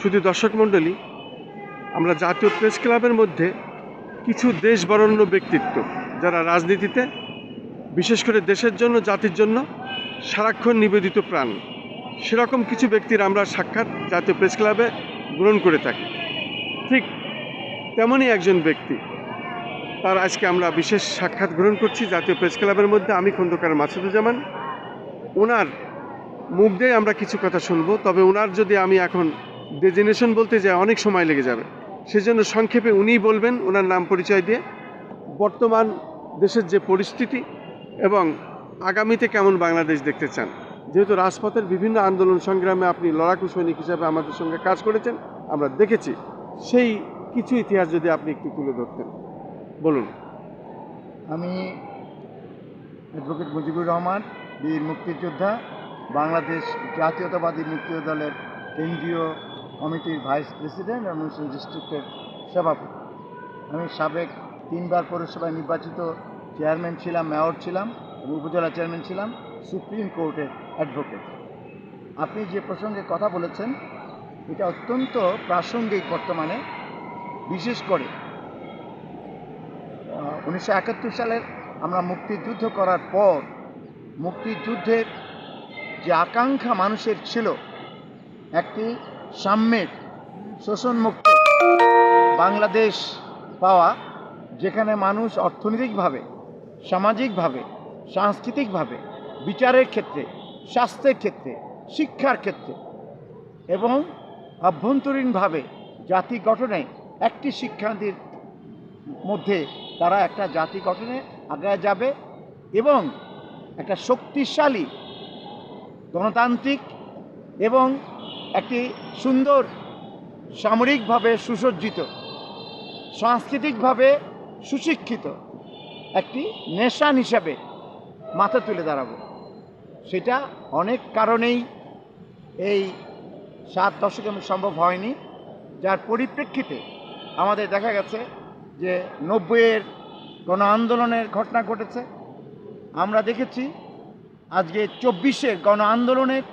শুধু দর্শক মণ্ডলী, আমরা জাতীয় প্রেস ক্লাবের মধ্যে কিছু দেশ বরণ্য ব্যক্তিত্ব যারা রাজনীতিতে, বিশেষ করে দেশের জন্য, জাতির জন্য সারাক্ষণ নিবেদিত প্রাণ। সেরকম কিছু ব্যক্তির আমরা সাক্ষাৎ জাতীয় প্রেস ক্লাবে গ্রহণ করে থাকি। ঠিক তেমনই একজন ব্যক্তি, তার আজকে আমরা বিশেষ সাক্ষাৎ গ্রহণ করছি জাতীয় প্রেস ক্লাবের মধ্যে, আমি খন্দকার মাসুদুজ্জামান। ওনার মুখ দিয়ে আমরা কিছু কথা শুনব, তবে ওনার যদি আমি এখন ডেজিনেশন বলতে যায় অনেক সময় লেগে যাবে। সেজন্য সংক্ষেপে উনিই বলবেন ওনার নাম পরিচয় দিয়ে বর্তমান দেশের যে পরিস্থিতি এবং আগামীতে কেমন বাংলাদেশ দেখতে চান। যেহেতু রাজপথের বিভিন্ন আন্দোলন সংগ্রামে আপনি লড়াকু সৈনিক হিসাবে আমাদের সঙ্গে কাজ করেছেন, আমরা দেখেছি সেই কিছু ইতিহাস যদি আপনি একটু তুলে ধরতেন। বলুন। আমি অ্যাডভোকেট মুজিবুর রহমান, বীর মুক্তিযোদ্ধা, বাংলাদেশ জাতীয়তাবাদী মুক্তিযোদ্ধা দলের কেন্দ্রীয় কমিটির ভাইস প্রেসিডেন্ট এবং ডিস্ট্রিক্টের সভাপতি। আমি সাবেক তিনবার পৌরসভায় নির্বাচিত চেয়ারম্যান ছিলাম, মেয়র ছিলাম এবং উপজেলা চেয়ারম্যান ছিলাম, সুপ্রিম কোর্টের অ্যাডভোকেট। আপনি যে প্রসঙ্গে কথা বলেছেন, এটা অত্যন্ত প্রাসঙ্গিক বর্তমানে। বিশেষ করে উনিশশো একাত্তর সালের আমরা মুক্তিযুদ্ধ করার পর, মুক্তিযুদ্ধের যে আকাঙ্ক্ষা মানুষের ছিল, একটি সাম্যের শোষণমুক্ত বাংলাদেশ পাওয়া, যেখানে মানুষ অর্থনৈতিকভাবে, সামাজিকভাবে, সাংস্কৃতিকভাবে, বিচারের ক্ষেত্রে, স্বাস্থ্যের ক্ষেত্রে, শিক্ষার ক্ষেত্রে এবং আভ্যন্তরীণভাবে জাতি গঠনে একটি শিক্ষানীতির মধ্যে তারা একটা জাতি গঠনে আগে যাবে এবং একটা শক্তিশালী গণতান্ত্রিক এবং সুন্দর, সামরিকভাবে সুসজ্জিত, সাংস্কৃতিকভাবে সুশিক্ষিত একটি নেশান হিসাবে মাথা তুলে দাঁড়াবো। সেটা অনেক কারণেই এই সাত দশকে সম্ভব হয়নি। যার পরিপ্রেক্ষিতে আমাদের দেখা গেছে যে নব্বইয়ের গণ আন্দোলনের ঘটনা ঘটেছে। আমরা দেখেছি আজকে চব্বিশের গণ আন্দোলনের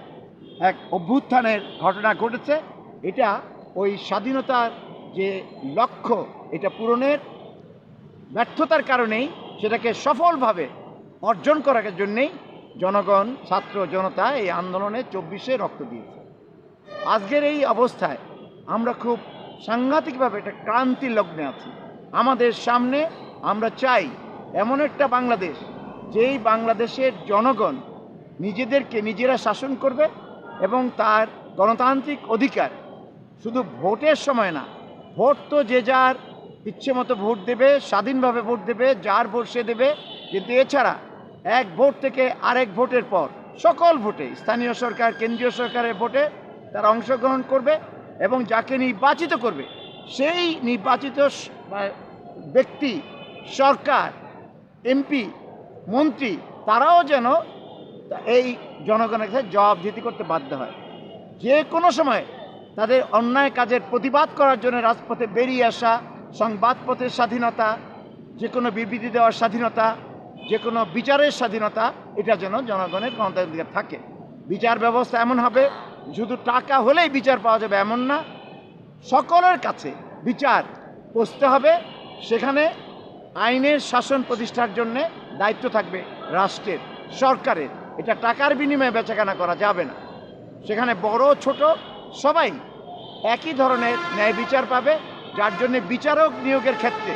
এক অভ্যুত্থানের ঘটনা ঘটেছে। এটা ওই স্বাধীনতার যে লক্ষ্য, এটা পূরণের ব্যর্থতার কারণেই সেটাকে সফলভাবে অর্জন করার জন্যেই জনগণ, ছাত্র জনতা এই আন্দোলনে চব্বিশে রক্ত দিয়েছে। আজকের এই অবস্থায় আমরা খুব সাংঘাতিকভাবে একটা ক্রান্তির লগ্নে আছি। আমাদের সামনে আমরা চাই এমন একটা বাংলাদেশ, যেই বাংলাদেশের জনগণ নিজেদেরকে নিজেরা শাসন করবে এবং তার গণতান্ত্রিক অধিকার। শুধু ভোটের সময় না, ভোট তো যে যার ইচ্ছে মতো ভোট দেবে, স্বাধীনভাবে ভোট দেবে, যার ভোট সে দেবে। কিন্তু এছাড়া এক ভোট থেকে আরেক ভোটের পর সকল ভোটে, স্থানীয় সরকার, কেন্দ্রীয় সরকারের ভোটে তারা অংশগ্রহণ করবে এবং যাকে নির্বাচিত করবে, সেই নির্বাচিত ব্যক্তি, সরকার, এমপি, মন্ত্রী, তারাও যেন এই জনগণের কাছে জবাবদিহি করতে বাধ্য হয়। যে কোনো সময় তাদের অন্যায় কাজের প্রতিবাদ করার জন্য রাজপথে বেরিয়ে আসা, সংবাদপত্রের স্বাধীনতা, যে কোনো বিবৃতি দেওয়ার স্বাধীনতা, যে কোনো বিচারের স্বাধীনতা, এটা যেন জনগণের গণতান্ত্রিক থাকে। বিচার ব্যবস্থা এমন হবে, শুধু টাকা হলেই বিচার পাওয়া যাবে এমন না। সকলের কাছে বিচার পৌঁছতে হবে। সেখানে আইনের শাসন প্রতিষ্ঠার জন্যে দায়িত্ব থাকবে রাষ্ট্রের, সরকারের। এটা টাকার বিনিময়ে বেচাকেনা করা যাবে না। সেখানে বড়, ছোট, সবাই একই ধরনের ন্যায় বিচার পাবে, যার জন্য বিচারক নিয়োগের ক্ষেত্রে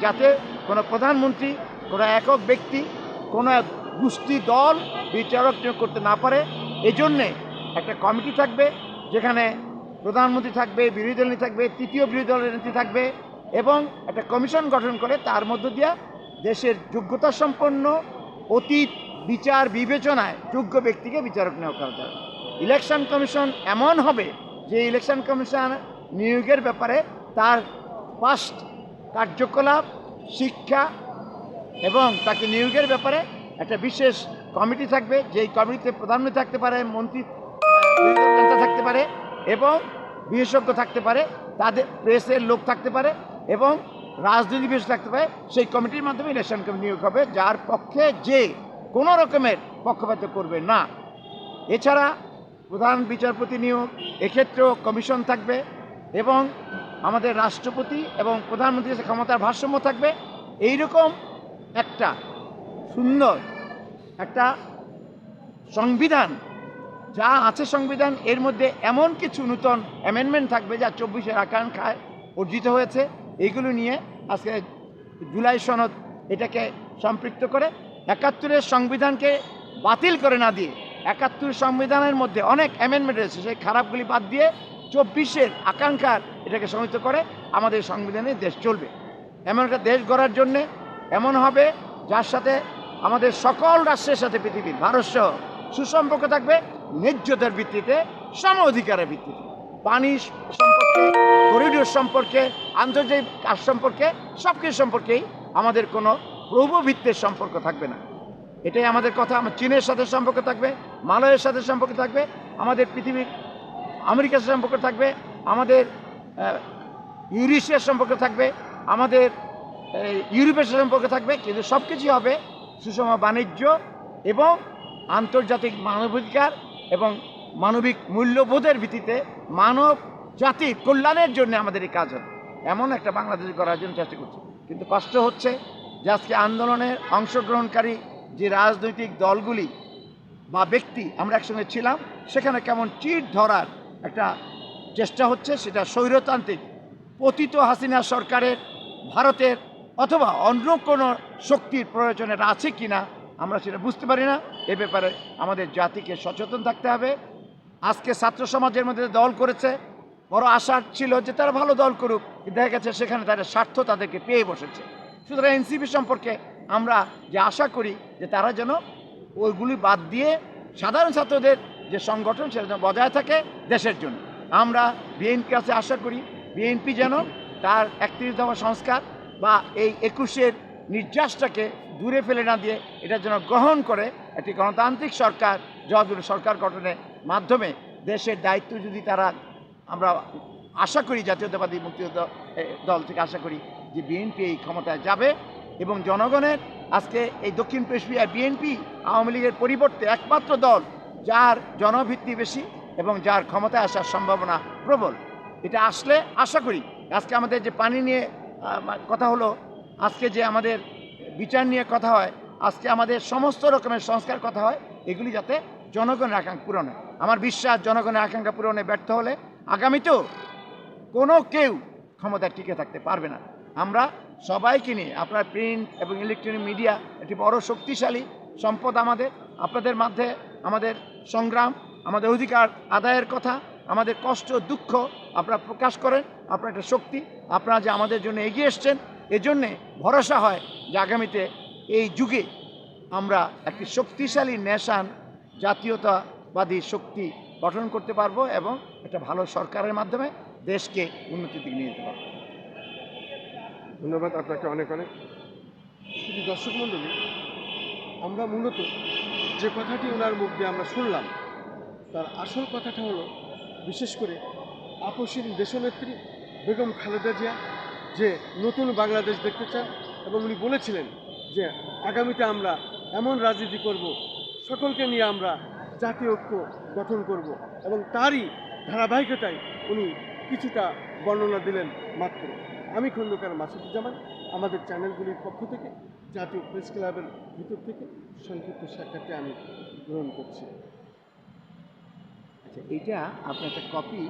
যাতে কোনো প্রধানমন্ত্রী, কোনো একক ব্যক্তি, কোনো এক গোষ্ঠী দল বিচারক নিয়োগ করতে না পারে। এজন্যে একটা কমিটি থাকবে, যেখানে প্রধানমন্ত্রী থাকবে, বিরোধী দল নেতা থাকবে, তৃতীয় বিরোধী দলের নেত্রী থাকবে এবং একটা কমিশন গঠন করে তার মধ্য দিয়ে দেশের যোগ্যতা সম্পন্ন অতীত বিচার বিবেচনায় যোগ্য ব্যক্তিকে বিচারক নিয়োগ করা যাবে ইলেকশন কমিশন এমন হবে যে ইলেকশন কমিশন নিয়োগের ব্যাপারে তার পাস্ট কার্যকলাপ, শিক্ষা এবং তাকে নিয়োগের ব্যাপারে একটা বিশেষ কমিটি থাকবে, যেই কমিটিতে প্রধানমন্ত্রী থাকতে পারে, মন্ত্রী নেতা থাকতে পারে এবং বিশেষজ্ঞ থাকতে পারে, তাদের প্রেসের লোক থাকতে পারে এবং রাজনীতি বিশেষ থাকতে পারে, সেই কমিটির মাধ্যমে ইলেকশন নিয়োগ হবে, যার পক্ষে যে কোনো রকমের পক্ষপাত করবে না। এছাড়া প্রধান বিচারপতি নিয়োগ, এক্ষেত্রেও কমিশন থাকবে এবং আমাদের রাষ্ট্রপতি এবং প্রধানমন্ত্রীর ক্ষমতার ভারসাম্য থাকবে। এই রকম একটা সুন্দর একটা সংবিধান, যা আছে সংবিধান, এর মধ্যে এমন কিছু নূতন অ্যামেন্ডমেন্ট থাকবে যা চব্বিশের আকাঙ্ক্ষায় অর্জিত হয়েছে। এইগুলো নিয়ে আজকে জুলাই সনদ এটাকে সম্পৃক্ত করে একাত্তরের সংবিধানকে বাতিল করে না দিয়ে একাত্তর সংবিধানের মধ্যে অনেক অ্যামেন্ডমেন্ট রয়েছে, সেই খারাপগুলি বাদ দিয়ে চব্বিশের আকাঙ্ক্ষার এটাকে সমৃদ্ধ করে আমাদের সংবিধানে দেশ চলবে। এমন একটা দেশ গড়ার জন্যে এমন হবে যার সাথে আমাদের সকল রাষ্ট্রের সাথে পৃথিবীর ভারত সহ সুসম্পর্ক থাকবে, ন্যায্যতার ভিত্তিতে সম অধিকারের ভিত্তিতে। পানি সম্পর্কে করিডোর সম্পর্কে, আন্তর্জাতিক কাজ সম্পর্কে সব কিছু সম্পর্কেই আমাদের কোনো প্রভুভিত্তের সম্পর্ক থাকবে না। এটাই আমাদের কথা। আমার চীনের সাথে সম্পর্ক থাকবে, মালয়ের সাথে সম্পর্ক থাকবে, আমাদের পৃথিবীর, আমেরিকার সাথে সম্পর্ক থাকবে, আমাদের ইউরেশিয়ার সম্পর্ক থাকবে, আমাদের ইউরোপের সাথে সম্পর্ক থাকবে, কিন্তু সব কিছুই হবে সুষম বাণিজ্য এবং আন্তর্জাতিক মানবাধিকার এবং মানবিক মূল্যবোধের ভিত্তিতে মানব জাতির কল্যাণের জন্য আমাদের এই কাজ হবে। এমন একটা বাংলাদেশ করার জন্য চেষ্টা করছি। কিন্তু কষ্ট হচ্ছে যে আজকে আন্দোলনের অংশগ্রহণকারী যে রাজনৈতিক দলগুলি বা ব্যক্তি আমরা একসঙ্গে ছিলাম, সেখানে কেমন চিট ধরার একটা চেষ্টা হচ্ছে, সেটা স্বৈরতান্ত্রিক। পতিত হাসিনা সরকারের, ভারতের অথবা অন্য কোনো শক্তির প্রয়োজনের আছে কি না আমরা সেটা বুঝতে পারি না। এ ব্যাপারে আমাদের জাতিকে সচেতন থাকতে হবে। আজকে ছাত্র সমাজের মধ্যে দল করেছে, বড় আশা ছিল যে তারা ভালো দল করুক দেখা গেছে সেখানে তাদের স্বার্থ তাদেরকে পেয়ে বসেছে। সুতরাং এনসিপি সম্পর্কে আমরা যে আশা করি যে তারা যেন ওইগুলি বাদ দিয়ে সাধারণ ছাত্রদের যে সংগঠন সেটা যেন বজায় থাকে দেশের জন্য। আমরা বিএনপি কাছে আশা করি বিএনপি যেন তার একত্রিশ দফা সংস্কার বা এই একুশের নির্যাসটাকে দূরে ফেলে না দিয়ে এটা যেন গ্রহণ করে একটি গণতান্ত্রিক সরকার জবাবদিহি সরকার গঠনের মাধ্যমে দেশের দায়িত্ব যদি তারা আমরা আশা করি জাতীয়তাবাদী মুক্তিযুদ্ধ দল থেকে আশা করি যে বিএনপি এই ক্ষমতায় যাবে এবং জনগণের আজকে এই দক্ষিণ এশিয়ায় বিএনপি আওয়ামী লীগের পরিবর্তে একমাত্র দল যার জনভিত্তি বেশি এবং যার ক্ষমতায় আসার সম্ভাবনা প্রবল। এটা আসলে আশা করি। আজকে আমাদের যে পানি নিয়ে কথা হলো, আজকে যে আমাদের বিচার নিয়ে কথা হয়, আজকে আমাদের সমস্ত রকমের সংস্কার কথা হয়, এগুলি যাতে জনগণের আকাঙ্ক্ষা পূরণ। আমার বিশ্বাস, জনগণের আকাঙ্ক্ষা পূরণে ব্যর্থ হলে আগামীতেও কোনো কেউ ক্ষমতায় টিকে থাকতে পারবে না। আমরা সবাইকে নিয়ে, আপনার প্রিন্ট এবং ইলেকট্রনিক মিডিয়া একটি বড় শক্তিশালী সম্পদ আমাদের, আপনাদের মধ্যে আমাদের সংগ্রাম, আমাদের অধিকার আদায়ের কথা, আমাদের কষ্ট, দুঃখ আপনারা প্রকাশ করেন, আপনার একটা শক্তি, আপনারা যে আমাদের জন্য এগিয়ে এসছেন, এজন্যে ভরসা হয় যে আগামীতে এই যুগে আমরা একটি শক্তিশালী নেশান, জাতীয়তাবাদী শক্তি গঠন করতে পারব এবং একটা ভালো সরকারের মাধ্যমে দেশকে উন্নতির দিকে নিয়ে যেতে পারব। ধন্যবাদ আপনাকে অনেক অনেক। শুধু দর্শক মণ্ডলী, আমরা মূলত যে কথাটি ওনার মুখ দিয়ে আমরা শুনলাম, তার আসল কথাটা হলো, বিশেষ করে আপসীন দেশনেত্রী বেগম খালেদা জিয়া, যে নতুন বাংলাদেশ দেখতে চান এবং উনি বলেছিলেন যে আগামীতে আমরা এমন রাজনীতি করব, সকলকে নিয়ে আমরা জাতীয় ঐক্য গঠন করব এবং তারই ধারাবাহিকতায় উনি কিছুটা বর্ণনা দিলেন মাত্র। আমি খন্দকার মাসুদুজ্জামান, আমাদের চ্যানেলগুলির পক্ষ থেকে, জাতীয় প্রেস ক্লাবের ভিতর থেকে সংক্ষিপ্ত সাক্ষাৎটি আমি গ্রহণ করছি। আচ্ছা এটা আপনার একটা কপি